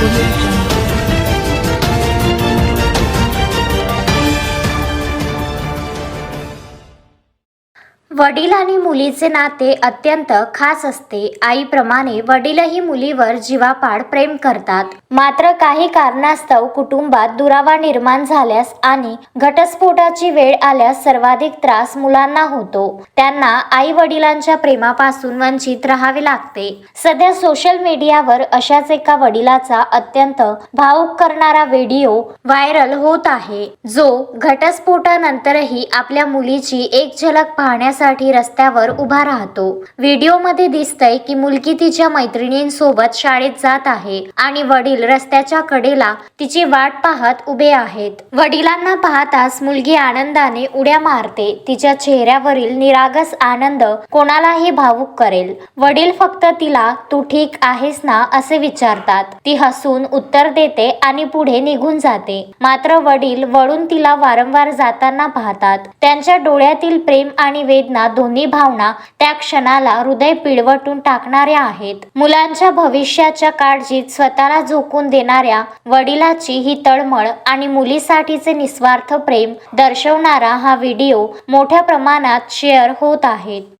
Revolution. वडील आणि मुलीचे नाते अत्यंत खास असते. आईप्रमाणे वडीलही मुलीवर जीवापाड प्रेम करतात. मात्र काही कारणास्तव कुटुंबात दुरावा निर्माण झाल्यास आणि घटस्फोटाची वेळ आल्यास सर्वाधिक त्रास मुलांना होतो. त्यांना आई वडिलांच्या प्रेमापासून वंचित राहावे लागते. सध्या सोशल मीडियावर अशाच एका वडिलाचा अत्यंत भावुक करणारा व्हिडिओ व्हायरल होत आहे. जो घटस्फोटानंतरही आपल्या मुलीची एक झलक पाहण्यास पाहण्यासाठी रस्त्यावर उभा राहतो. व्हिडिओमध्ये दिसतंय की मुलगी तिच्या मैत्रिणींसोबत शाळेत जात आहे आणि वडील रस्त्याच्या कडेला तिची वाट पाहत उभे आहेत. वडिलांना पाहताच मुलगी आनंदाने उड्या मारते. तिच्या चेहऱ्यावरील निरागस आनंद कोणालाही भावुक करेल. वडील फक्त तिला तू ठीक आहेस ना? असे विचारतात. ती हसून उत्तर देते आणि पुढे निघून जाते. मात्र वडील वळून तिला वारंवार जाताना पाहतात. त्यांच्या डोळ्यातील प्रेम आणि वेदना दोन्ही भावना त्या क्षणाला हृदय पिळवटून टाकणाऱ्या आहेत. मुलांच्या भविष्याच्या काळजीत स्वतःला झोकून देणाऱ्या वडिलाची ही तळमळ आणि मुलीसाठीचे निस्वार्थ प्रेम दर्शवणारा हा व्हिडिओ मोठ्या प्रमाणात शेअर होत आहेत